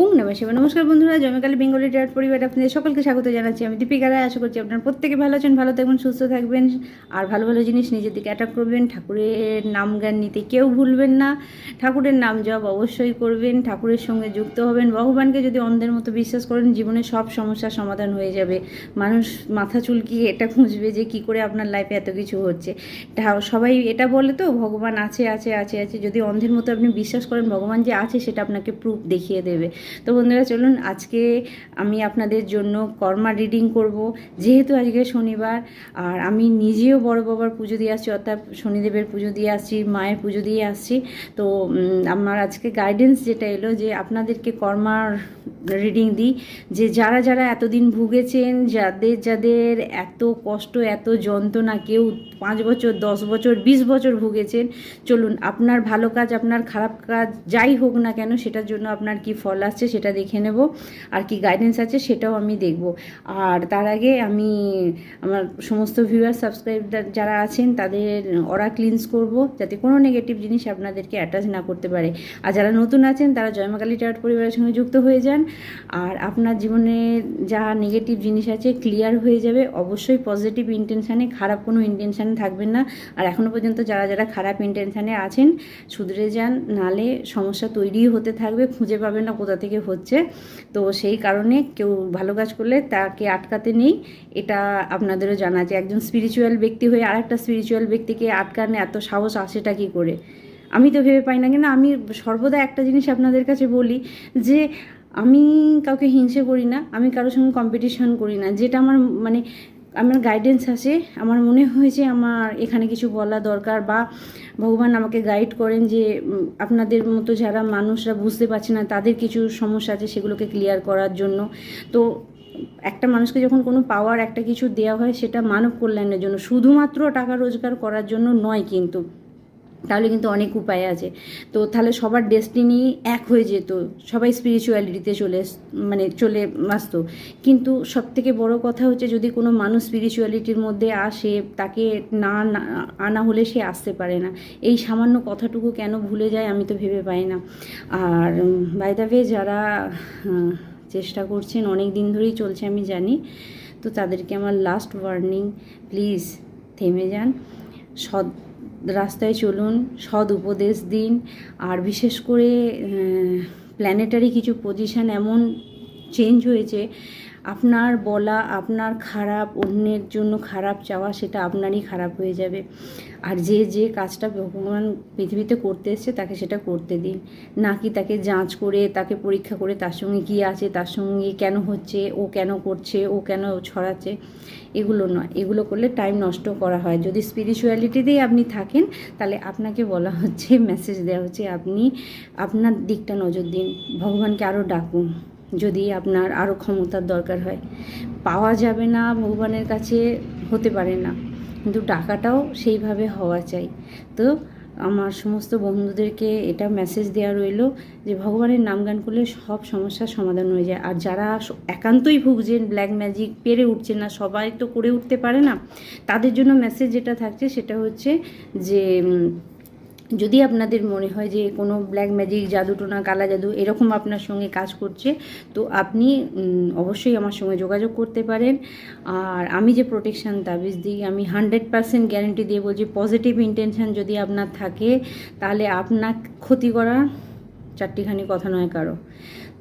ওম নমঃ নমস্কার বন্ধুরা জমিকালী বেঙ্গলি ডেয়ার পরিবার আপনাদের সকলকে স্বাগত জানাচ্ছি। আমি দীপিকা রায়, আশা করছি আপনার প্রত্যেকে ভালো আছেন, ভালো থাকবেন, সুস্থ থাকবেন। আর ভালো ভালো জিনিস নিজের দিকে অ্যাটাক করবেন, ঠাকুরের নাম গান নিতে কেউ ভুলবেন না। ঠাকুরের নাম জপ অবশ্যই করবেন, ঠাকুরের সঙ্গে যুক্ত হবেন। ভগবানকে যদি অন্ধের মতো বিশ্বাস করেন, জীবনে সব সমস্যার সমাধান হয়ে যাবে। মানুষ মাথা চুলকিয়ে এটা খুঁজবে যে কি করে আপনার লাইফে এত কিছু হচ্ছে। সবাই এটা বলে তো, ভগবান আছে আছে আছে আছে। যদি অন্ধের মতো আপনি বিশ্বাস করেন, ভগবান যে আছে সেটা আপনাকে প্রুফ দেখিয়ে দেবে। তো বন্ধুরা, চলুন আজকে আমি আপনাদের জন্য কর্মা রিডিং করব। যেহেতু আজকে শনিবার, আর আমি নিজেও বড় বাবার পুজো দিয়ে আসছি, অর্থাৎ শনিদেবের পুজো দিয়ে আসছি, মায়ের পুজো দিয়ে আসছি। তো আমার আজকে গাইডেন্স যেটা এলো যে আপনাদেরকে কর্মার রিডিং দিই, যে যারা যারা এতদিন ভুগেছেন, যাদের যাদের এত কষ্ট, এত যন্ত্রণা, কেউ পাঁচ বছর, দশ বছর, বিশ বছর ভুগেছেন, চলুন আপনার ভালো কাজ, আপনার খারাপ কাজ যাই হোক না কেন, সেটার জন্য আপনার কি ফল আসছে সেটা দেখে নেব। আর কি গাইডেন্স আছে সেটাও আমি দেখব। আর তার আগে আমি আমার সমস্ত ভিউয়ার সাবস্ক্রাইব যারা আছেন, তাদের অরা ক্লিনস করব যাতে কোনো নেগেটিভ জিনিস আপনাদেরকে অ্যাটাচ না করতে পারে। আর যারা নতুন আছেন, তারা জয়মাকালী টাওয়ার পরিবারের সঙ্গে যুক্ত হয়ে যান। আর আপনার জীবনে যা নেগেটিভ জিনিস আছে ক্লিয়ার হয়ে যাবে। অবশ্যই পজিটিভ ইন্টেনশানে খারাপ কোনো ইন্টেনশানে থাকবেন না। আর এখনও পর্যন্ত যারা যারা খারাপ ইন্টেনশানে আছেন, শুধরে যান। নালে সমস্যা তৈরি হতে থাকবে, খুঁজে পাবেন না কোথা থেকে হচ্ছে। তো সেই কারণে কেউ ভালো কাজ করলে তাকে আটকাতে নেই। এটা আপনাদেরও জানা আছে একজন স্পিরিচুয়াল ব্যক্তি হয়ে আরেকটা স্পিরিচুয়াল ব্যক্তিকে আটকানে এত সাহস আসেটা কী করে? আমি তো ভেবে পাই না কিন্তু আমি সর্বদা একটা জিনিস আপনাদের কাছে বলি যে আমি কাউকে হিংসে করি না, আমি কারোর সঙ্গে কম্পিটিশন করি না। যেটা আমার মানে আমার গাইডেন্স আছে। আমার মনে হয়েছে আমার এখানে কিছু বলা দরকার বা ভগবান আমাকে গাইড করেন যে আপনাদের মতো যারা মানুষরা বুঝতে পারছে না, তাদের কিছু সমস্যা আছে সেগুলোকে ক্লিয়ার করার জন্য। তো একটা মানুষকে যখন কোনো পাওয়ার একটা কিছু দেওয়া হয়, সেটা মানব কল্যাণের জন্য। শুধুমাত্র টাকা রোজগার করার জন্য নয় কিন্তু। তাহলে কিন্তু অনেক উপায় আছে। তো তাহলে সবার ডেস্টিনি এক হয়ে যেত, সবাই স্পিরিচুয়ালিটিতে চলে মানে চলে আসতো। কিন্তু সব থেকে বড় কথা হচ্ছে যদি কোনো মানুষ স্পিরিচুয়ালিটির মধ্যে আসে, তাকে না আনা হলে সে আসতে পারে না। এই সামান্য কথাটুকু কেন ভুলে যায় আমি তো ভেবে পাই না। আর বাইদাবে যারা চেষ্টা করছেন, অনেক দিন ধরেই চলছে আমি জানি, তো তাদেরকে আমার লাস্ট ওয়ার্নিং প্লিজ থেমে যান। সৎ রাস্তায় চলুন সৎ উপদেশ দিন আর বিশেষ করে প্ল্যানেটারি কিছু পজিশান এমন চেঞ্জ হয়েছে আপনার বলা, আপনার খারাপ, অন্যের জন্য খারাপ চাওয়া, সেটা আপনারই খারাপ হয়ে যাবে। আর যে যে কাজটা ভগবান পৃথিবীতে করতে এসছে, তাকে সেটা করতে দিন। নাকি তাকে যাঁচ করে, তাকে পরীক্ষা করে তার সঙ্গে কী আছে, তার সঙ্গে কেন হচ্ছে, ও কেন করছে, ও কেন ছড়াচ্ছে, এগুলো নয়। এগুলো করলে টাইম নষ্ট করা হয়। যদি স্পিরিচুয়ালিটিতেই আপনি থাকেন, তাহলে আপনাকে বলা হচ্ছে মেসেজ দেওয়া হচ্ছে, আপনি আপনার দিকটা নজর দিন। ভগবানকে আরও ডাকুন। যদি আপনার আরও ক্ষমতার দরকার হয়। পাওয়া যাবে না ভগবানের কাছে, হতে পারে না। কিন্তু টাকাটাও সেইভাবে হওয়া চাই। তো আমার সমস্ত বন্ধুদেরকে এটা মেসেজ দেওয়া রইল যে, ভগবানের নাম গান করলে সব সমস্যার সমাধান হয়ে যায়। আর যারা একান্তই ভুগছেন ব্ল্যাক ম্যাজিক পেরে উঠছে না, সবাই তো করে উঠতে পারে না, তাদের জন্য মেসেজ যেটা থাকছে সেটা হচ্ছে যে যদি আপনাদের মনে হয় যে কোনো ব্ল্যাক ম্যাজিক জাদুটোনা কালা জাদু এরকম আপনার সঙ্গে কাজ করছে, তো আপনি অবশ্যই আমার সঙ্গে যোগাযোগ করতে পারেন। আর আমি যে প্রোটেকশান তাবিজ দিই আমি হান্ড্রেড পারসেন্ট গ্যারেন্টি দিয়ে বলছি পজিটিভ ইন্টেনশান যদি আপনার থাকে, তাহলে আপনার ক্ষতি করা চারটিখানি কথা নয় কারও।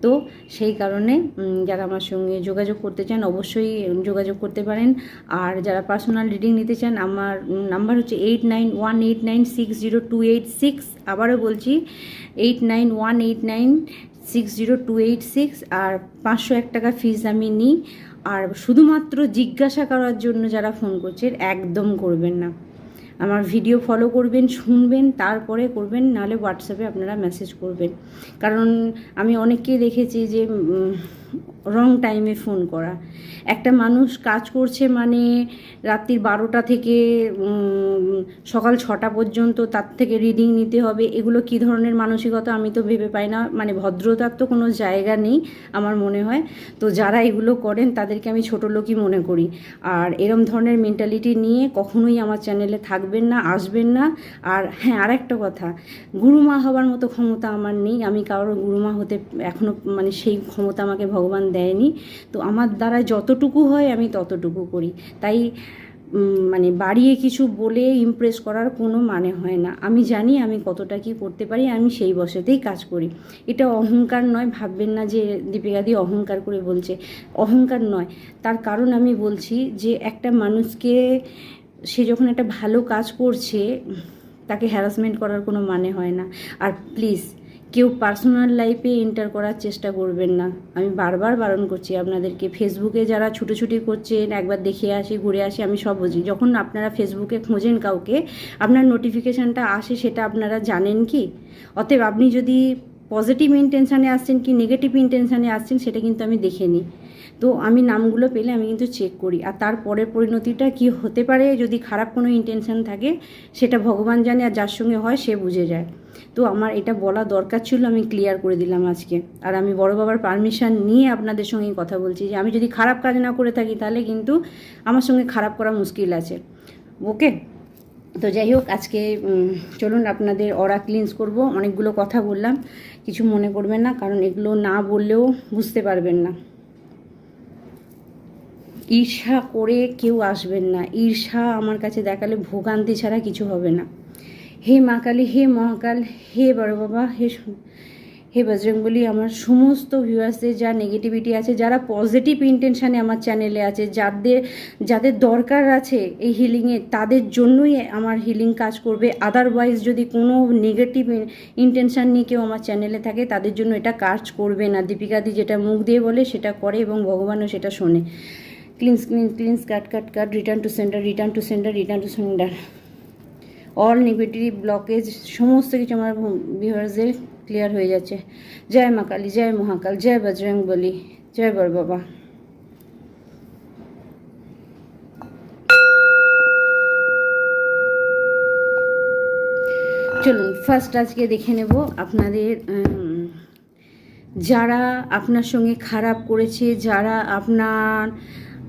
তো সেই কারণে যারা আমার সঙ্গে যোগাযোগ করতে চান, অবশ্যই যোগাযোগ করতে পারেন। আর যারা পার্সোনাল রিডিং নিতে চান, আমার নাম্বার হচ্ছে eight nine one eight nine six zero two eight six আবারও বলছি eight nine one eight nine six zero two eight six আর পাঁচশো এক টাকা ফিস আমি নিই। আর শুধুমাত্র জিজ্ঞাসা করার জন্য যারা ফোন করছে, একদম করবেন না। আমার ভিডিও ফলো করবেন, শুনবেন, তারপরে করবেন, নাহলে হোয়াটসঅ্যাপে আপনারা মেসেজ করবেন। কারণ আমি অনেককেই দেখেছি যে রং টাইমে ফোন করা। একটা মানুষ কাজ করছে মানে রাত্রির বারোটা থেকে সকাল ছটা পর্যন্ত তার থেকে রিডিং নিতে হবে। এগুলো কী ধরনের মানসিকতা আমি তো ভেবে পাই না। মানে ভদ্রতার তো কোনো জায়গা নেই আমার মনে হয়। তো যারা এগুলো করেন তাদেরকে আমি ছোটো লোকই মনে করি। আর এরম ধরনের মেন্টালিটি নিয়ে কখনোই আমার চ্যানেলে থাকবেন না, আসবেন না। আর হ্যাঁ আর একটা কথা, গুরুমা হওয়ার মতো ক্ষমতা আমার নেই। আমি কারোর গুরুমা হতে এখনও মানে সেই ক্ষমতা আমাকে ভগবান দেয়নি। তো আমার দ্বারা যতটুকু হয় আমি ততটুকু করি। তাই মানে বাড়িয়ে কিছু বলে ইমপ্রেস করার কোনো মানে হয় না। আমি জানি আমি কতটা কি করতে পারি, আমি সেই বসেতেই কাজ করি। এটা অহংকার নয়, ভাববেন না যে দীপিকাদি অহংকার করে বলছে। অহংকার নয়। তার কারণ আমি বলছি যে একটা মানুষকে সে যখন একটা ভালো কাজ করছে, তাকে হ্যারাসমেন্ট করার কোনো মানে হয় না। আর প্লিজ কেউ পার্সোনাল লাইফে এন্টার করার চেষ্টা করবেন না। আমি বারবার বারণ করছি আপনাদেরকে। ফেসবুকে যারা ছুটোছুটি করছেন, একবার দেখে আসি, ঘুরে আসি, আমি সব বুঝি। যখন আপনারা ফেসবুকে খোঁজেন কাউকে, আপনার নোটিফিকেশানটা আসে, সেটা আপনারা জানেন কি? অতএব আপনি যদি পজিটিভ ইন্টেনশানে আসছেন কি নেগেটিভ ইন্টেনশানে আসছেন, সেটা কিন্তু আমি দেখে নিই। তো আমি নামগুলো পেলে আমি কিন্তু চেক করি। আর তারপরের পরিণতিটা কি হতে পারে, যদি খারাপ কোনো ইন্টেনশন থাকে, সেটা ভগবান জানে আর যার সঙ্গে হয় সে বুঝে যায়। তো আমার এটা বলা দরকার ছিল, আমি ক্লিয়ার করে দিলাম আজকে। আর আমি বড় বাবার পারমিশন নিয়ে আপনাদের সঙ্গে কথা বলছি যে, আমি যদি খারাপ কাজ না করে থাকি তাহলে কিন্তু আমার সঙ্গে খারাপ করা মুশকিল আছে। ওকে? তো যাই হোক, আজকে চলুন আপনাদের অরা ক্লিনস করব। অনেকগুলো কথা বললাম, কিছু মনে করবেন না, কারণ এগুলো না বললেও বুঝতে পারবেন না। ঈর্ষা করে কেউ আসবেন না। ঈর্ষা আমার কাছে দেখালে ভোগান্তি ছাড়া কিছু হবে না। হে মা কালী, হে মহাকাল, হে বড় বাবা, হে হে বজরংবলী, আমার সমস্ত ভিউয়ার্সদের যা নেগেটিভিটি আছে, যারা পজিটিভ ইন্টেনশানে আমার চ্যানেলে আছে, যাদের যাদের দরকার আছে এই হিলিংয়ে তাদের জন্যই আমার হিলিং কাজ করবে। আদারওয়াইজ যদি কোনো নেগেটিভ ইন্টেনশান নিয়ে কেউ আমার চ্যানেলে থাকে, তাদের জন্য এটা কাজ করবে না। দীপিকাদি যেটা মুখ দিয়ে বলে, সেটা করে এবং ভগবানও সেটা শোনে। Cleanse clean cleanse cut cut cut return to centre return to centre return to centre all negative blockage সমস্ত কিছু আমার ভিউয়ার্সদের ক্লিয়ার হয়ে যাচ্ছে। জয় মা কালী, জয় মহাকাল, জয় বজরং বলি, জয় বর বাবা। চলুন ফার্স্ট আজকে দেখে নেব আপনাদের যারা আপনার সঙ্গে খারাপ করেছে, যারা আপনার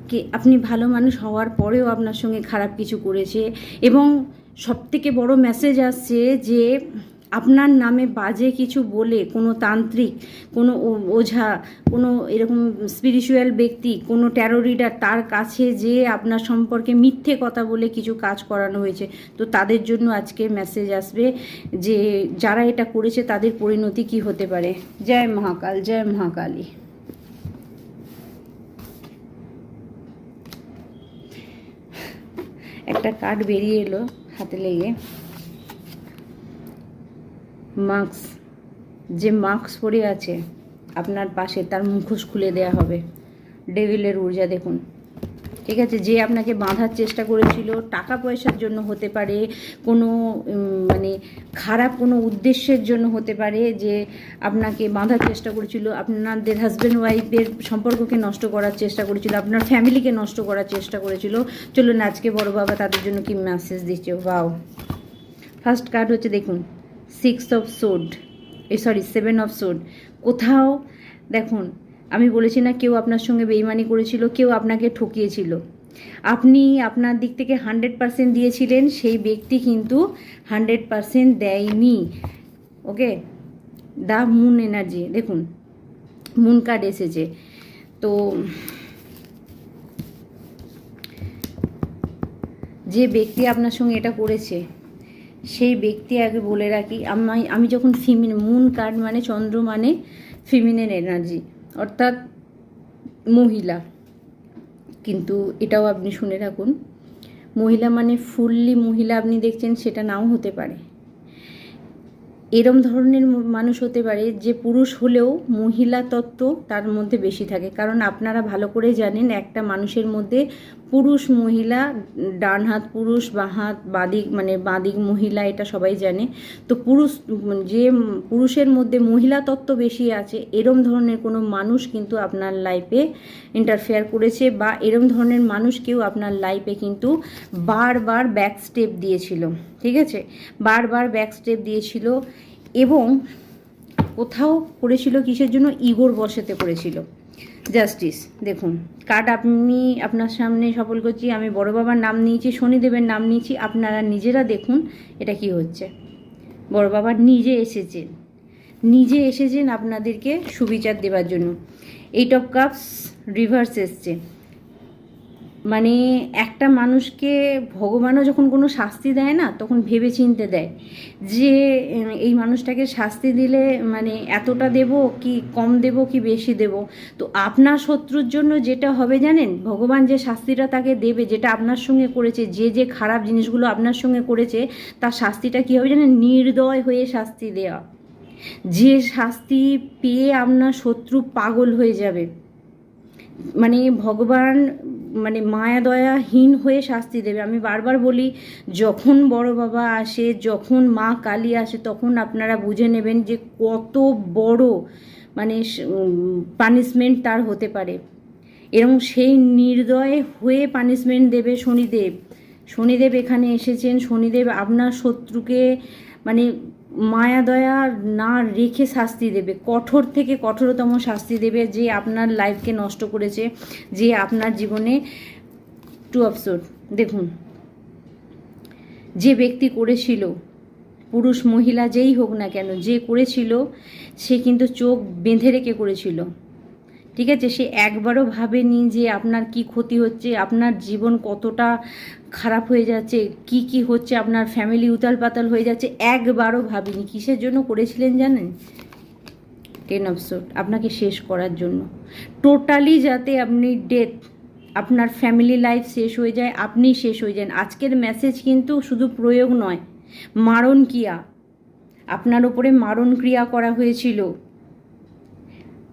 কে, আপনি ভালো মানুষ হওয়ার পরেও আপনার সঙ্গে খারাপ কিছু করেছে। এবং সবথেকে বড় মেসেজ আসছে যে, আপনার নামে বাজে কিছু বলে কোনো তান্ত্রিক, কোনো ওঝা, কোনো এরকম স্পিরিচুয়াল ব্যক্তি, কোনো ট্যারো রিডার তার কাছে যে আপনার সম্পর্কে মিথ্যে কথা বলে কিছু কাজ করানো হয়েছে, তো তাদের জন্য আজকে মেসেজ আসবে যে, যারা এটা করেছে তাদের পরিণতি কি হতে পারে? জয় মহাকাল, জয় মহাকালী। একটা কার্ড বেরিয়ে এলো হাতে লেগে। মাস্ক যে মাস্ক পরে আছে আপনার পাশে, তার মুখোশ খুলে দেয়া হবে। ডেভিলের ঊর্জা দেখুন। ঠিক আছে, যে আপনাকে বাঁধার চেষ্টা করেছিল, টাকা পয়সার জন্য হতে পারে, কোনো মানে খারাপ কোনো উদ্দেশ্যের জন্য হতে পারে যে আপনাকে বাঁধার চেষ্টা করেছিল, আপনাদের হাজব্যান্ড ওয়াইফের সম্পর্ককে নষ্ট করার চেষ্টা করেছিল, আপনার ফ্যামিলিকে নষ্ট করার চেষ্টা করেছিল। চলুন আজকে বড় বাবা তাদের জন্য কি মেসেজ দিচ্ছে ওয়াও ফার্স্ট কার্ড হচ্ছে দেখুন six of sword sorry seven of sword কোথাও, দেখুন আমি বলেছি না কেউ আপনার সঙ্গে বেইমানি করেছিল, কেউ আপনাকে ঠকিয়েছিল। আপনি আপনার দিক থেকে হান্ড্রেড পার্সেন্ট দিয়েছিলেন, সেই ব্যক্তি কিন্তু হান্ড্রেড পার্সেন্ট দেয়নি। ওকে? The moon energy. দেখুন, মুন কার্ড এসেছে। তো যে ব্যক্তি আপনার সঙ্গে এটা করেছে, সেই ব্যক্তি আগে বলে রাখি, আমি আমি যখন ফিমিন, মুন কার্ড মানে চন্দ্র মানে ফিমিনের এনার্জি। অর্থাৎ মহিলা। কিন্তু এটাও আপনি শুনে রাখুন, মহিলা মানে ফুললি মহিলা আপনি দেখছেন সেটা নাও হতে পারে। এরম ধরনের মানুষ হতে পারে যে পুরুষ হলেও মহিলা তত্ত্ব তার মধ্যে বেশি থাকে। কারণ আপনারা ভালো করে জানেন একটা মানুষের মধ্যে পুরুষ, মহিলা ডান হাত পুরুষ বাঁ হাত বাদিক মানে বাদিক মহিলা এটা সবাই জানে। তো পুরুষ, যে পুরুষের মধ্যে মহিলা তত্ত্ব বেশি আছে, এরম ধরনের কোনো মানুষ কিন্তু আপনার লাইফে ইন্টারফেয়ার করেছে বা এরম ধরনের মানুষ কেউ আপনার লাইফে কিন্তু বারবার ব্যাক স্টেপ দিয়েছিল, ঠিক আছে? বারবার ব্যাক স্টেপ দিয়েছিল এবং কোথাও করেছিল কিসের জন্য? ইগোর বসেতে করেছিল। জাস্টিস দেখুন, কার্ড আমি আপনার সামনে সফল করছি, আমি বড় বাবার নাম নিয়েছি, শনিদেবের নাম নিয়েছি, আপনারা নিজেরা দেখুন এটা কি হচ্ছে। বড় বাবা নিজে এসেছেন নিজে এসেছেন আপনাদেরকে সুবিচার দেবার জন্য। এইট অফ কাপস রিভার্স এসছে। মানে একটা মানুষকে ভগবানও যখন কোনো শাস্তি দেয় না, তখন ভেবে চিনতে দেয় যে এই মানুষটাকে শাস্তি দিলে মানে এতটা দেব কি কম দেব কি বেশি দেব? তো আপনার শত্রুর জন্য যেটা হবে জানেন? ভগবান যে শাস্তিটা তাকে দেবে, যেটা আপনার সঙ্গে করেছে, যে যে খারাপ জিনিসগুলো আপনার সঙ্গে করেছে, তার শাস্তিটা কী হবে জানেন? নির্দয় হয়ে শাস্তি দেওয়া যে শাস্তি পেয়ে আপনার শত্রু পাগল হয়ে যাবে। মানে ভগবান মানে মায়া দয়াহীন হয়ে শাস্তি দেবে। আমি বারবার বলি, যখন বড় বাবা আসে, যখন মা কালী আসে, তখন আপনারা বুঝে নেবেন যে কত বড় মানে পানিশমেন্ট তার হতে পারে। এবং সেই নির্দয় হয়ে পানিশমেন্ট দেবে শনিদেব। শনিদেব এখানে এসেছেন। শনিদেব আপনার শত্রুকে মানে মায়া দয়া না রেখে শাস্তি দেবে, কঠোর থেকে কঠোরতম শাস্তি দেবে যে আপনার লাইফকে নষ্ট করেছে, যে আপনার জীবনে টু অফসোর দেখুন, যে ব্যক্তি করেছিল, পুরুষ, মহিলা, যেই হোক না কেন, যে করেছিল, সে কিন্তু চোখ বেঁধে রেখে করেছিল। ঠিক আছে? সে একবারও ভাবেনি যে আপনার কি ক্ষতি হচ্ছে, আপনার জীবন কতটা খারাপ হয়ে যাচ্ছে, কি কি হচ্ছে, আপনার ফ্যামিলি উতাল পাতাল হয়ে যাচ্ছে, একবারও ভাবিনি। কিসের জন্য করেছিলেন জানেন? টেন অফসোট আপনাকে শেষ করার জন্য। টোটালি যাতে আপনি ডেথ আপনার ফ্যামিলি লাইফ শেষ হয়ে যায়, আপনি শেষ হয়ে যান। আজকের মেসেজ কিন্তু শুধু প্রয়োগ নয়, মারণ ক্রিয়া। আপনার উপরে মারণ ক্রিয়া করা হয়েছিল।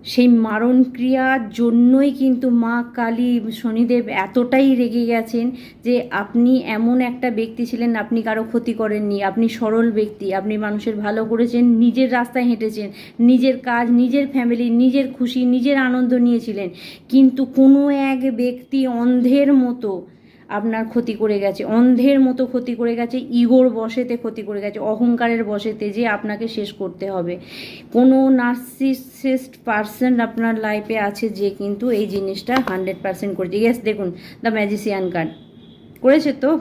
সেই মারণ ক্রিয়ার জন্যই কিন্তু মা কালী শনিদেব এতটাই রেগে গেছেন যে আপনি এমন একটা ব্যক্তি ছিলেন, আপনি কারও ক্ষতি করেননি, আপনি সরল ব্যক্তি, আপনি মানুষের ভালো করেছেন, নিজের রাস্তায় হেঁটেছেন, নিজের কাজ, নিজের ফ্যামিলি নিজের খুশি, নিজের আনন্দ নিয়েছিলেন। কিন্তু কোনো এক ব্যক্তি অন্ধের মতো আপনার ক্ষতি করে গেছে, অন্ধের মতো ক্ষতি করে গেছে, ইগোর বসেতে ক্ষতি করে গেছে, অহংকারের বসেতে যে আপনাকে শেষ করতে হবে। কোনো নার্সিসিস্ট পার্সন আপনার লাইফে আছে যে কিন্তু এই জিনিসটা হান্ড্রেড পার্সেন্ট করেছে। ইয়েস দেখুন দ্য ম্যাজিসিয়ান কার্ড করেছে তো?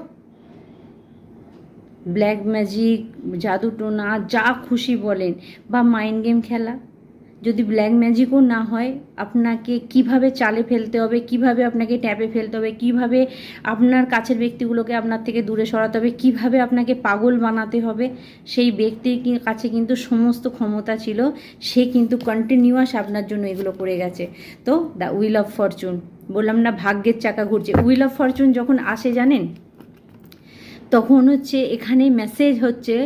ব্ল্যাক ম্যাজিক জাদু টোনা যা খুশি বলেন। বা মাইন্ড গেম খেলা। যদি ব্ল্যাক ম্যাজিকও না হয়, আপনাকে কীভাবে চালে ফেলতে হবে, কীভাবে আপনাকে ট্যাপে ফেলতে হবে, কীভাবে আপনার কাছের ব্যক্তিগুলোকে আপনার থেকে দূরে সরাতে হবে, কীভাবে আপনাকে পাগল বানাতে হবে, সেই ব্যক্তির কাছে কিন্তু সমস্ত ক্ষমতা ছিল, সে কিন্তু কন্টিনিউয়াস আপনার জন্য এগুলো করে গেছে। তো দ্য উইল অফ ফরচুন বললাম না ভাগ্যের চাকা ঘুরছে উইল অফ ফরচুন যখন আসে জানেন, তখন হচ্ছে এখানে মেসেজ হচ্ছে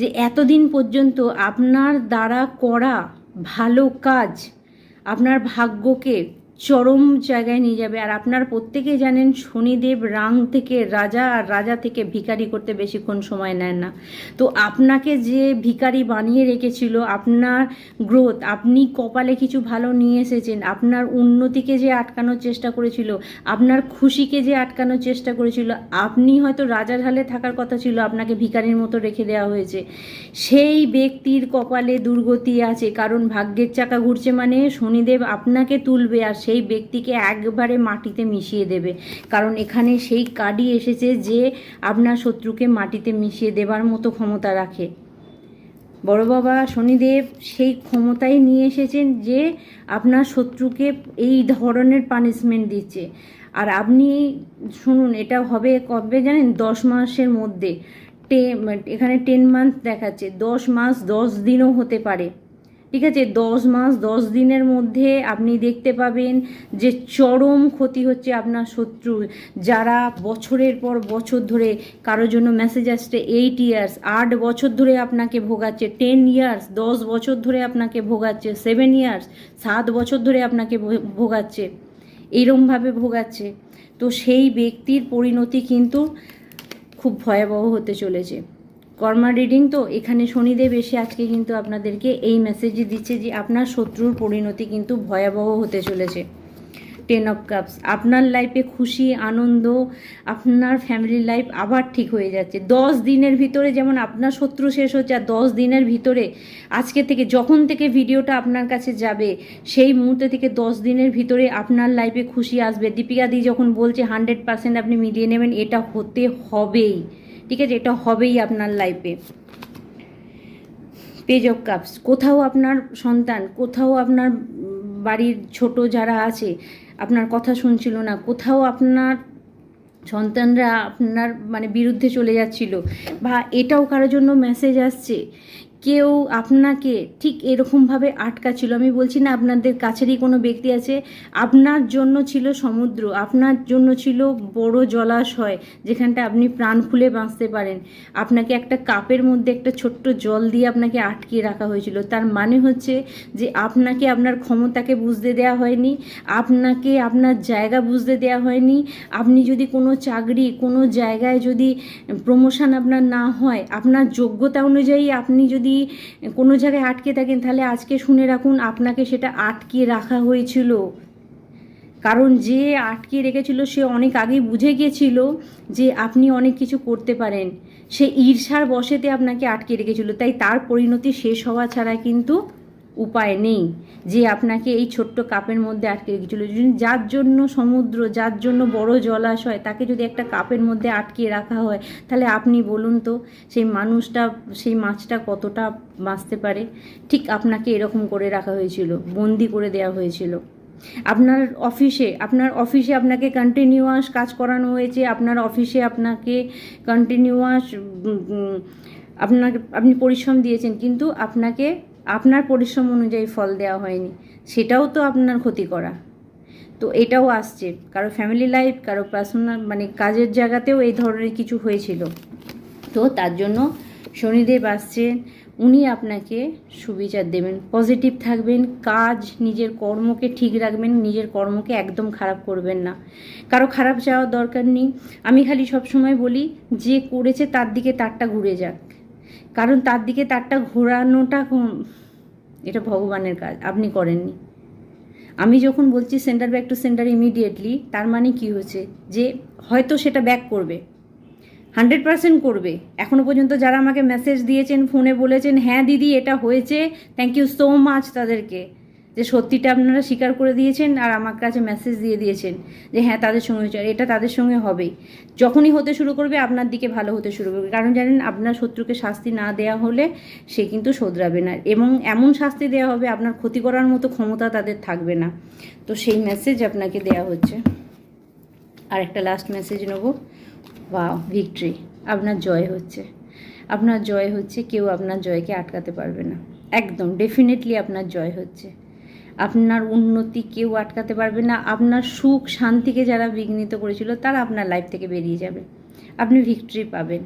যে এতদিন পর্যন্ত আপনার দ্বারা করা ভালো কাজ আপনার ভাগ্যকে চরম জায়গায় নিয়ে যাবে। আর আপনার প্রত্যেকেই জানেন, শনিদেব রাং থেকে রাজা আর রাজা থেকে ভিখারি করতে বেশিক্ষণ সময় নেন না। তো আপনাকে যে ভিকারি বানিয়ে রেখেছিল, আপনার গ্রোথ, আপনি কপালে কিছু ভালো নিয়ে এসেছেন, আপনার উন্নতিকে যে আটকানোর চেষ্টা করেছিল, আপনার খুশিকে যে আটকানোর চেষ্টা করেছিল, আপনি হয়তো রাজার হালে থাকার কথা ছিল, আপনাকে ভিখারির মতো রেখে দেওয়া হয়েছে। সেই ব্যক্তির কপালে দুর্গতি আছে, কারণ ভাগ্যের চাকা ঘুরছে মানে শনিদেব আপনাকে তুলবে আর সেই ব্যক্তিকে একবারে মাটিতে মিশিয়ে দেবে। কারণ এখানে সেই কার্ডই এসেছে যে আপনার শত্রুকে মাটিতে মিশিয়ে দেবার মতো ক্ষমতা রাখে। বড় বাবা শনিদেব সেই ক্ষমতাই নিয়ে এসেছেন যে আপনার শত্রুকে এই ধরনের পানিশমেন্ট দিচ্ছে। আর আপনি শুনুন, এটা হবে কবে জানেন? দশ মাসের মধ্যে। টে এখানে টেন মান্থ দেখাচ্ছে। দশ মাস দশ দিনও হতে পারে। ঠিক আছে, দশ মাস, দশ দিনের মধ্যে আপনি দেখতে পাবেন যে চরম ক্ষতি হচ্ছে আপনার শত্রু। যারা বছরের পর বছর ধরে কারোর জন্য মেসেজ আসছে এইট ইয়ার্স আট বছর ধরে আপনাকে ভোগাচ্ছে টেন ইয়ার্স দশ বছর ধরে আপনাকে ভোগাচ্ছে সেভেন ইয়ার্স সাত বছর ধরে আপনাকে ভোগাচ্ছে এইরমভাবে ভোগাচ্ছে। তো সেই ব্যক্তির পরিণতি কিন্তু খুব ভয়াবহ হতে চলেছে। কর্মা রিডিং তো এখানে শনিদেব এসে আজকে কিন্তু আপনাদেরকে এই মেসেজই দিচ্ছে যে আপনার শত্রুর পরিণতি কিন্তু ভয়াবহ হতে চলেছে। টেন অফ কাপস আপনার লাইফে খুশি, আনন্দ, আপনার ফ্যামিলি লাইফ আবার ঠিক হয়ে যাচ্ছে। দশ দিনের ভিতরে যেমন আপনার শত্রু শেষ হচ্ছে আর দশ দিনের ভিতরে আজকে থেকে যখন থেকে ভিডিওটা আপনার কাছে যাবে, সেই মুহূর্তে থেকে দশ দিনের ভিতরে আপনার লাইফে খুশি আসবে। দীপিকা দি যখন বলছে হান্ড্রেড পার্সেন্ট আপনি মিলিয়ে নেবেন, এটা হতে হবেই। ঠিক আছে, এটা হবেই আপনার লাইফে পেজ অফ কাপস কোথাও আপনার সন্তান, কোথাও আপনার বাড়ির ছোট যারা আছে, আপনার কথা শুনছিল না, কোথাও আপনার সন্তানরা আপনার মানে বিরুদ্ধে চলে যাচ্ছিল, বা এটাও কারোর জন্য মেসেজ আসছে? কেউ আপনাকে ঠিক এরকমভাবে আটকা ছিল আমি বলছি, না, আপনাদের কাছেরই কোনো ব্যক্তি আছে। আপনার জন্য ছিল সমুদ্র, আপনার জন্য ছিল বড় জলাশয় যেখানটা আপনি প্রাণ খুলে বাঁচতে পারেন। আপনাকে একটা কাপের মধ্যে একটা ছোট্ট জল দিয়ে আপনাকে আটকিয়ে রাখা হয়েছিল। তার মানে হচ্ছে যে আপনাকে আপনার ক্ষমতাকে বুঝতে দেওয়া হয়নি, আপনাকে আপনার জায়গা বুঝতে দেওয়া হয়নি। আপনি যদি কোনো চাকরি, কোনো জায়গায় যদি প্রমোশন আপনার না হয়, আপনার যোগ্যতা অনুযায়ী আপনি যদি কোনো জায়গায় আটকে থাকেন, তাহলে আজকে শুনে রাখুন, আপনাকে সেটা আটকে রাখা হয়েছিল। কারণ যে আটকে রেখেছিল, সে অনেক আগেই বুঝে গিয়েছিল যে আপনি অনেক কিছু করতে পারেন। সে ঈর্ষার বসেতে আপনাকে আটকে রেখেছিল, তাই তার পরিণতি শেষ হওয়া ছাড়া কিন্তু উপায় নেই যে আপনাকে এই ছোট্ট কাপের মধ্যে আটকে রেখেছিল। যার জন্য সমুদ্র, যার জন্য বড় জলাশয়, তাকে যদি একটা কাপের মধ্যে আটকে রাখা হয়, তাহলে আপনি বলুন তো, সেই মানুষটা, সেই মাছটা কতটা বাঁচতে পারে? ঠিক আপনাকে এরকম করে রাখা হয়েছিল, বন্দি করে দেওয়া হয়েছিল। আপনার অফিসে আপনার অফিসে আপনাকে কন্টিনিউয়াস কাজ করানো হয়েছে, আপনার অফিসে আপনাকে কন্টিনিউয়াস আপনাকে, আপনি পরিশ্রম দিয়েছেন, কিন্তু আপনাকে আপনার পরিশ্রম অনুযায়ী ফল দেওয়া হয়নি, সেটাও তো আপনার ক্ষতি করা। তো এটাও আসছে, কারও ফ্যামিলি লাইফ কারও পার্সোনাল মানে কাজের জায়গাতেও এই ধরনের কিছু হয়েছিল। তো তার জন্য শনিদেব আসছেন, উনি আপনাকে সুবিচার দেবেন পজিটিভ থাকবেন, কাজ, নিজের কর্মকে ঠিক রাখবেন, নিজের কর্মকে একদম খারাপ করবেন না। কারও খারাপ যাওয়ার দরকার নেই। আমি খালি সবসময় বলি, যে করেছে তার দিকে তারটা ঘুরে যাক। কারণ তার দিকে তারটা ঘোরানোটা এটা ভগবানের কাজ, আপনি করেননি। আমি যখন বলছি centre back to centre immediately তার মানে কি হচ্ছে যে হয়তো সেটা ব্যাক করবে। হান্ড্রেড পার্সেন্ট করবে। এখনও পর্যন্ত যারা আমাকে মেসেজ দিয়েছেন ফোনে বলেছেন হ্যাঁ দিদি, এটা হয়েছে। থ্যাংক ইউ সো মাচ তাদেরকে। যে সত্যিটা আপনারা স্বীকার করে দিয়েছেন আর আমার কাছে মেসেজ দিয়ে দিয়েছেন যে হ্যাঁ তাদের সঙ্গে হয়েছে এটা তাদের সঙ্গে হবেই। যখনই হতে শুরু করবে, আপনার দিকে ভালো হতে শুরু করবে। কারণ জানেন, আপনার শত্রুকে শাস্তি না দেওয়া হলে সে কিন্তু শোধরাবে না এবং এমন শাস্তি দেওয়া হবে, আপনার ক্ষতি করার মতো ক্ষমতা তাদের থাকবে না। তো সেই মেসেজ আপনাকে দেওয়া হচ্ছে। আর একটা লাস্ট মেসেজ নেব। বা ভিক্টরি আপনার জয় হচ্ছে। আপনার জয় হচ্ছে, কেউ আপনার জয়কে আটকাতে পারবে না। একদম ডেফিনেটলি আপনার জয় হচ্ছে। আপনার উন্নতি কেউ আটকাতে পারবে না, আপনার সুখ শান্তিকে যারা বিঘ্নিত করেছিল তারা আপনার লাইফ থেকে বেরিয়ে যাবে। আপনি ভিক্টরি পাবেন।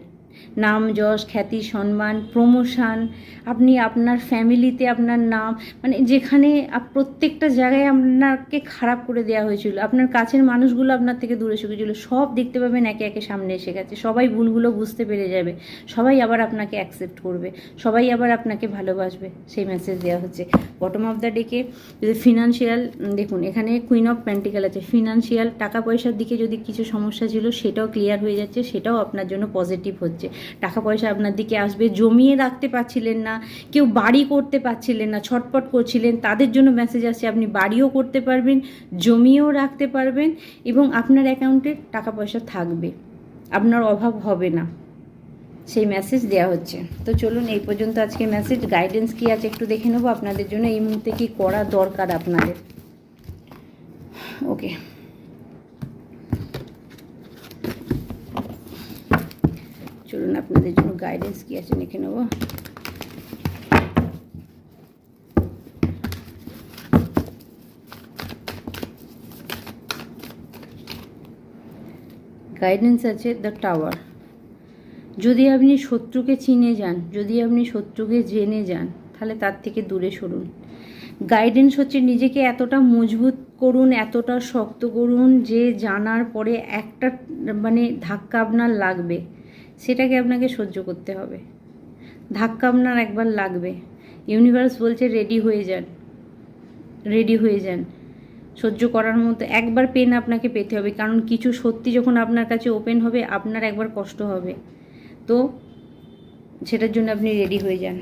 নাম, যশ, খ্যাতি, সম্মান, প্রমোশন, আপনি আপনার ফ্যামিলিতে আপনার নাম মানে যেখানে প্রত্যেকটা জায়গায় আপনাকে খারাপ করে দেওয়া হয়েছিল। আপনার কাছের মানুষগুলো আপনার থেকে দূরে সরেছিল সব দেখতে পাবেন একে একে সামনে এসে গেছে। সবাই ভুলগুলো বুঝতে পেরে যাবে। সবাই আবার আপনাকে অ্যাকসেপ্ট করবে। সবাই আবার আপনাকে ভালোবাসবে। সেই মেসেজ দেওয়া হচ্ছে। বটম অফ দ্য ডেকে যদি ফিনান্সিয়াল দেখুন, এখানে কুইন অফ প্যান্টিক্যাল আছে। ফিনান্সিয়াল টাকা পয়সার দিকে যদি কিছু সমস্যা ছিল, সেটাও ক্লিয়ার হয়ে যাচ্ছে। সেটাও আপনার জন্য পজিটিভ হচ্ছে। টাকা পয়সা আপনার দিকে আসবে, জমিয়ে রাখতে পারছিলেন না, কেউ বাড়ি করতে পারছিলেন না ছটপট করছিলেন, তাদের জন্য মেসেজ আসছে আপনি বাড়িও করতে পারবেন, জমিয়েও রাখতে পারবেন এবং আপনার অ্যাকাউন্টে টাকা পয়সা থাকবে। আপনার অভাব হবে না। সেই মেসেজ দেওয়া হচ্ছে। তো চলুন, এই পর্যন্ত আজকে মেসেজ গাইডেন্স কি আছে একটু দেখে নেব। আপনাদের জন্য এই মুহূর্তে কি করা দরকার আপনাদের? ওকে চলুন আপনাদের জন্য গাইডেন্স কি আছে লিখে নেব। গাইডেন্স আছে দ্য টাওয়ার যদি আপনি শত্রুকে চিনে যান, যদি আপনি শত্রুকে জেনে যান, তাহলে তার থেকে দূরে সরুন। গাইডেন্স হচ্ছে নিজেকে এতটা মজবুত করুন, এতটা শক্ত করুন যে জানার পরে একটা মানে ধাক্কা আপনার লাগবে। সেটাকে আপনাকে সহ্য করতে হবে। ধাক্কা আপনার একবার লাগবে। ইউনিভার্স বলছে, রেডি হয়ে যান। রেডি হয়ে যান। সহ্য করার মতো একবার পেন আপনাকে পেতে হবে, কারণ কিছু সত্যি যখন আপনার কাছে ওপেন হবে, আপনার একবার কষ্ট হবে। তো, সেটার জন্য আপনি রেডি হয়ে যান।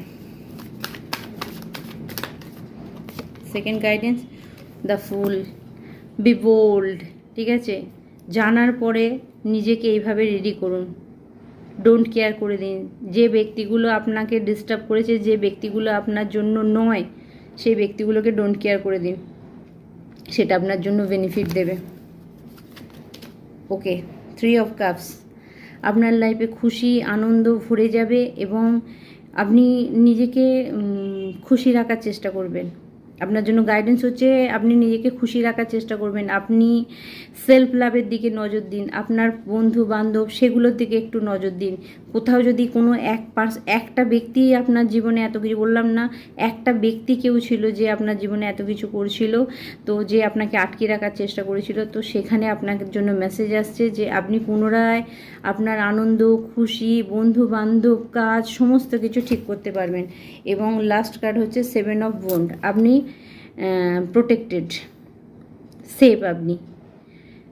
Second guidance the fool be bold ঠিক আছে? জানার পরে নিজেকে এইভাবে রেডি করুন। ডোন্ট কেয়ার করে দিন। যে ব্যক্তিগুলো আপনাকে ডিস্টার্ব করেছে, যে ব্যক্তিগুলো আপনার জন্য নয়, সেই ব্যক্তিগুলোকে ডোন্ট কেয়ার করে দিন। সেটা আপনার জন্য বেনিফিট দেবে। ওকে থ্রি অফ কাপস আপনার লাইফে খুশি, আনন্দ ভরে যাবে এবং আপনি নিজেকে খুশি রাখার চেষ্টা করবেন। আপনার জন্য গাইডেন্স হচ্ছে আপনি নিজেকে খুশি রাখার চেষ্টা করবেন। আপনি সেলফ লাভের দিকে নজর দিন, আপনার বন্ধু বান্ধব সেগুলোর দিকে একটু নজর দিন। কোথাও যদি কোনো এক পার্স একটা ব্যক্তি আপনার জীবনে এত কিছু বললাম না, একটা ব্যক্তি কেউ ছিল যে আপনার জীবনে এত কিছু করছিল, তো যে আপনাকে আটকে রাখার চেষ্টা করেছিল, তো সেখানে আপনার জন্য মেসেজ আসছে যে আপনি পুনরায় আপনার আনন্দ, খুশি বন্ধু বান্ধব কাজ, সমস্ত কিছু ঠিক করতে পারবেন। এবং লাস্ট কার্ড হচ্ছে সেভেন অফ বন্ড আপনি প্রোটেক্টেড সেফ আপনি।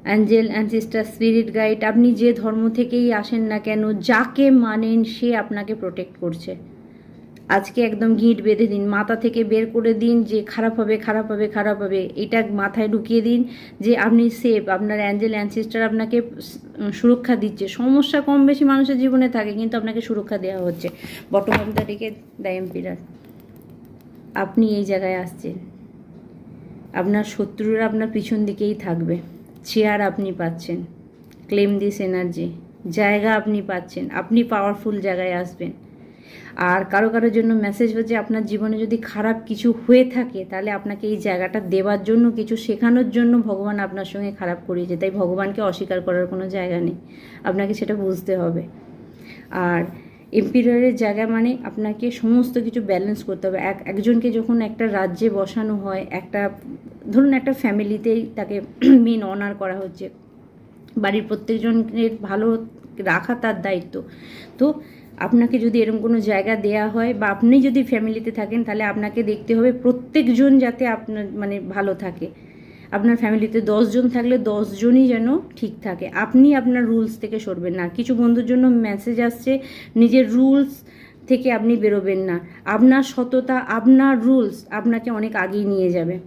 অ্যাঞ্জেল অ্যানসিস্টার স্পিরিট গাইড আপনি যে ধর্ম থেকেই আসেন না কেন, যাকে মানেন সে আপনাকে প্রোটেক্ট করছে। আজকে একদম গিঁট বেঁধে দিন, মাথা থেকে বের করে দিন যে খারাপ হবে খারাপ হবে খারাপ হবে। এটা মাথায় ঢুকিয়ে দিন যে আপনি সেফ আপনার অ্যাঞ্জেল অ্যানসিস্টার আপনাকে সুরক্ষা দিচ্ছে। সমস্যা কম বেশি মানুষের জীবনে থাকে, কিন্তু আপনাকে সুরক্ষা দেওয়া হচ্ছে। Bottom of the the emperor আপনি এই জায়গায় আসছেন। আপনার শত্রুরা আপনার পিছন দিকেই থাকবে। চেয়ার আপনি পাচ্ছেন। Claim this energy. জায়গা আপনি পাচ্ছেন। আপনি পাওয়ারফুল জায়গায় আসবেন। আর কারও কারোর জন্য মেসেজ হচ্ছে, আপনার জীবনে যদি খারাপ কিছু হয়ে থাকে, তাহলে আপনাকে এই জায়গাটা দেওয়ার জন্য, কিছু শেখানোর জন্য ভগবান আপনার সঙ্গে খারাপ করিয়েছে। তাই ভগবানকে অস্বীকার করার কোনো জায়গা নেই। আপনাকে সেটা বুঝতে হবে। আর এম্পিরিয়রের জায়গা মানে আপনাকে সমস্ত কিছু ব্যালেন্স করতে হবে। এক, একজনকে যখন একটা রাজ্যে বসানো হয়, একটা, ধরুন একটা ফ্যামিলিতেই তাকে মেন অনার করা হচ্ছে। বাড়ির প্রত্যেকজনের ভালো রাখা তার দায়িত্ব। তো আপনাকে যদি এরকম কোনো জায়গা দেয়া হয় বা আপনি যদি ফ্যামিলিতে থাকেন, তাহলে আপনাকে দেখতে হবে প্রত্যেকজন যাতে আপনার মানে ভালো থাকে। আপনার ফ্যামিলিতে দশজন থাকলে দশজনই যেন ঠিক থাকে। আপনি আপনার রুলস থেকে সরবেন না। কিছু বন্ধুর জন্য মেসেজ আসছে, নিজের রুলস থেকে আপনি বেরোবেন না। আপনার সততা, আপনার রুলস আপনাকে অনেক আগেই নিয়ে যাবে।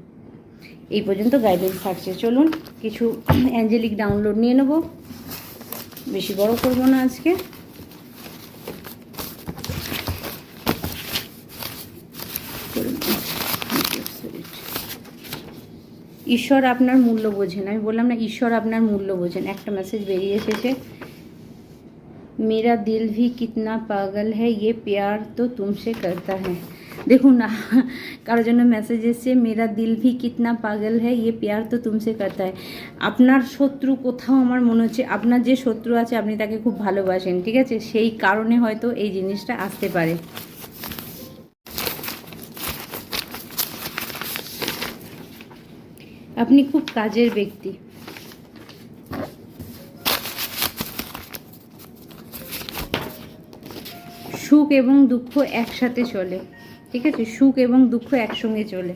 এই পর্যন্ত গাইডেন্স থাকছে। চলুন, কিছু অ্যাঞ্জেলিক ডাউনলোড নিয়ে নেব। বেশি বড় করব না আজকে। ঈশ্বর আপনার মূল্য বোঝেন। আমি বললাম না, ঈশ্বর আপনার মূল্য বোঝেন। একটা মেসেজ বেরিয়ে এসেছে। মেরা দিল ভি কিতনা পাগল হ্যায় ইয়ে প্যার তো তুমসে করতা হ্যাঁ দেখুন, কারোর জন্য মেসেজ এসছে, মেরা দিল ভি কিতনা পাগল হ্যায় ইয়ে প্যার তো তুমসে করতা হ্যায়। আপনার শত্রু কোথাও আমার মনে হচ্ছে, আপনার যে শত্রু আছে, আপনি তাকে খুব ভালোবাসেন, ঠিক আছে? সেই কারণে হয়তো এই জিনিসটা আসতে পারে। আপনি খুব কাজের ব্যক্তি। সুখ এবং দুঃখ একসাথে চলে, ঠিক আছে? সুখ এবং দুঃখ একসঙ্গে চলে।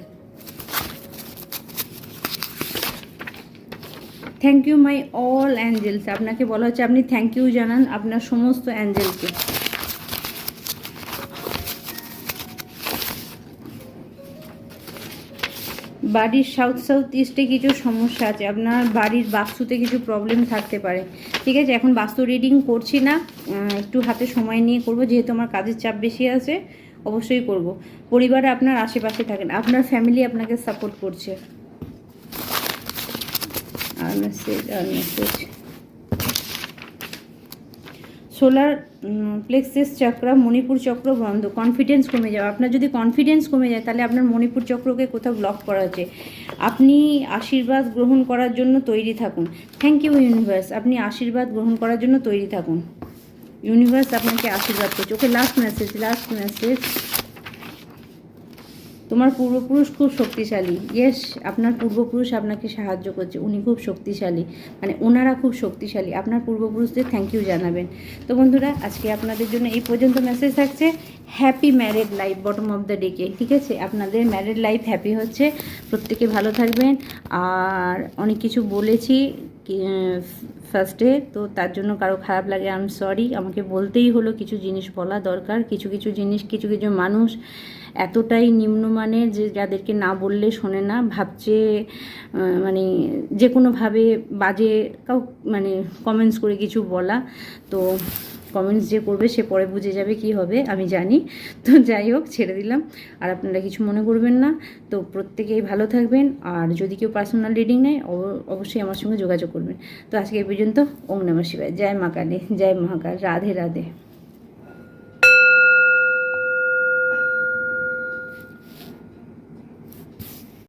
Thank you my all angels আপনাকে বলা হচ্ছে, আপনি থ্যাংক ইউ জানান আপনার সমস্ত অ্যাঞ্জেলকে বাড়ির সাউথ সাউথ ইস্টে কিছু সমস্যা আছে, আপনার বাড়ির বাস্তুতে কিছু প্রবলেম থাকতে পারে। ঠিক আছে, এখন বাস্তু রিডিং করছি না একটু হাতে সময় নিয়ে করব, যেহেতু আমার কাজের চাপ বেশি আছে, অবশ্যই করব। পরিবার আপনার আশেপাশে থাকেন, আপনার ফ্যামিলি আপনাকে সাপোর্ট করছে। আর মেসেজ আর মেসেজ সোলার প্লেক্সেস চক্র মণিপুর চক্র বন্ধ কনফিডেন্স কমে যাবে আপনার যদি কনফিডেন্স কমে যায়, তাহলে আপনার মণিপুর চক্রকে কোথাও ব্লক করা আছে। আপনি আশীর্বাদ গ্রহণ করার জন্য তৈরি থাকুন। থ্যাংক ইউ ইউনিভার্স আপনি আশীর্বাদ গ্রহণ করার জন্য তৈরি থাকুন। ইউনিভার্স আপনাকে আশীর্বাদ করছে। Okay last message last message তোমার পূর্বপুরুষ খুব শক্তিশালী। ইয়েস আপনার পূর্বপুরুষ আপনাকে সাহায্য করছে। উনি খুব শক্তিশালী। মানে ওনারা খুব শক্তিশালী। আপনার পূর্বপুরুষদের থ্যাংক ইউ জানাবেন। তো বন্ধুরা, আজকে আপনাদের জন্য এই পর্যন্ত মেসেজ থাকছে। Happy married life bottom of the ডেকে ঠিক আছে? আপনাদের ম্যারেড লাইফ হ্যাপি হচ্ছে। প্রত্যেকে ভালো থাকবেন। আর অনেক কিছু বলেছি ফার্স্টে তো তার জন্য কারও খারাপ লাগে আই এম সরি আমাকে বলতেই হলো, কিছু জিনিস বলা দরকার। কিছু কিছু জিনিস, কিছু কিছু মানুষ এতটাই নিম্নমানের যে যাদেরকে না বললে শোনে না, ভাবছে মানে যে কোনোভাবে বাজে কাউ মানে কমেন্টস করে কিছু বলা। তো কমেন্টস যে করবে সে পরে বুঝে যাবে কি হবে, আমি জানি। তো যাই হোক, ছেড়ে দিলাম। আর আপনারা কিছু মনে করবেন না। তো প্রত্যেকেই ভালো থাকবেন। আর যদি কেউ পার্সোনাল রিডিং নেয়, অব- অবশ্যই আমার সঙ্গে যোগাযোগ করবেন। তো আজকে এই পর্যন্ত, ওম নমঃ শিবায়। জয় মা কালী, জয় মহাকাল। রাধে রাধে।